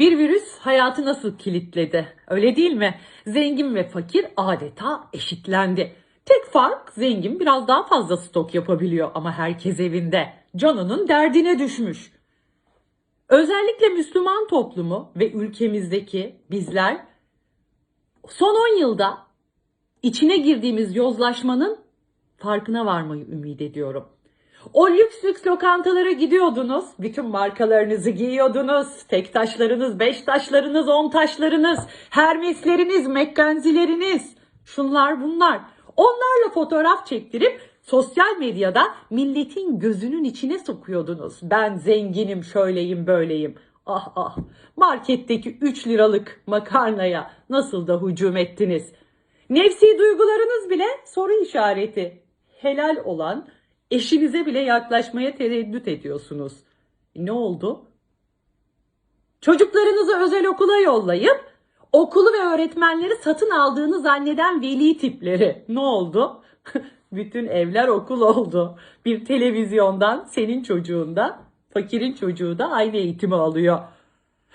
Bir virüs hayatı nasıl kilitledi? Öyle değil mi? Zengin ve fakir adeta eşitlendi. Tek fark zengin biraz daha fazla stok yapabiliyor ama herkes evinde. Canının derdine düşmüş. Özellikle Müslüman toplumu ve ülkemizdeki bizler son 10 yılda içine girdiğimiz yozlaşmanın farkına varmayı ümit ediyorum. O lüks lüks lokantalara gidiyordunuz. Bütün markalarınızı giyiyordunuz. Tek taşlarınız, beş taşlarınız, on taşlarınız, hermesleriniz, mekkenzileriniz. Şunlar bunlar. Onlarla fotoğraf çektirip sosyal medyada milletin gözünün içine sokuyordunuz. Ben zenginim, şöyleyim, böyleyim. Ah ah. Marketteki 3 liralık makarnaya nasıl da hücum ettiniz. Nefsi duygularınız bile soru işareti. Helal olan eşinize bile yaklaşmaya tereddüt ediyorsunuz. Ne oldu? Çocuklarınızı özel okula yollayıp okulu ve öğretmenleri satın aldığını zanneden veli tipleri. Ne oldu? Bütün evler okul oldu. Bir televizyondan senin çocuğunda, fakirin çocuğu da aynı eğitimi alıyor.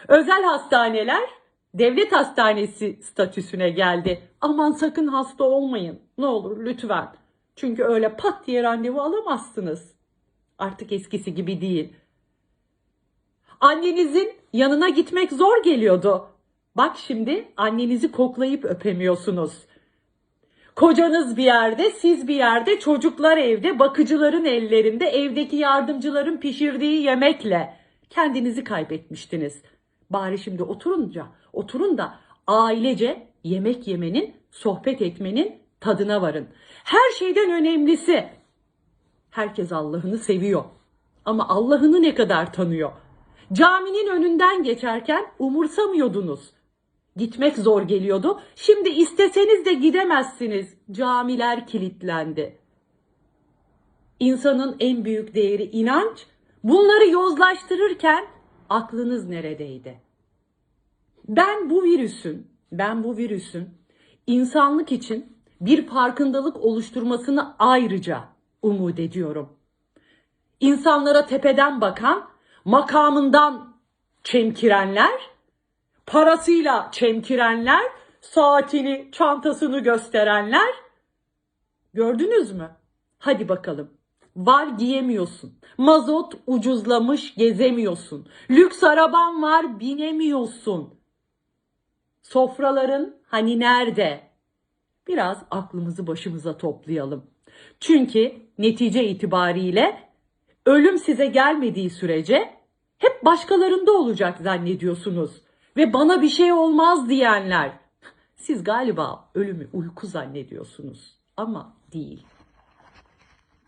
Özel hastaneler devlet hastanesi statüsüne geldi. Aman sakın hasta olmayın. Ne olur lütfen. Çünkü öyle pat diye randevu alamazsınız. Artık eskisi gibi değil. Annenizin yanına gitmek zor geliyordu. Bak şimdi annenizi koklayıp öpemiyorsunuz. Kocanız bir yerde, siz bir yerde, çocuklar evde, bakıcıların ellerinde, evdeki yardımcıların pişirdiği yemekle kendinizi kaybetmiştiniz. Bari şimdi oturunca, oturun da ailece yemek yemenin, sohbet etmenin tadına varın. Her şeyden önemlisi herkes Allah'ını seviyor. Ama Allah'ını ne kadar tanıyor? Caminin önünden geçerken umursamıyordunuz. Gitmek zor geliyordu. Şimdi isteseniz de gidemezsiniz. Camiler kilitlendi. İnsanın en büyük değeri inanç. Bunları yozlaştırırken aklınız neredeydi? Ben bu virüsün, ben bu virüsün insanlık için bir farkındalık oluşturmasını ayrıca umut ediyorum. İnsanlara tepeden bakan, makamından çemkirenler, parasıyla çemkirenler, saatini, çantasını gösterenler. Gördünüz mü? Hadi bakalım. Var giyemiyorsun. Mazot ucuzlamış gezemiyorsun. Lüks araban var binemiyorsun. Sofraların hani nerede? Biraz aklımızı başımıza toplayalım. Çünkü netice itibariyle ölüm size gelmediği sürece hep başkalarında olacak zannediyorsunuz. Ve bana bir şey olmaz diyenler. Siz galiba ölümü uyku zannediyorsunuz ama değil.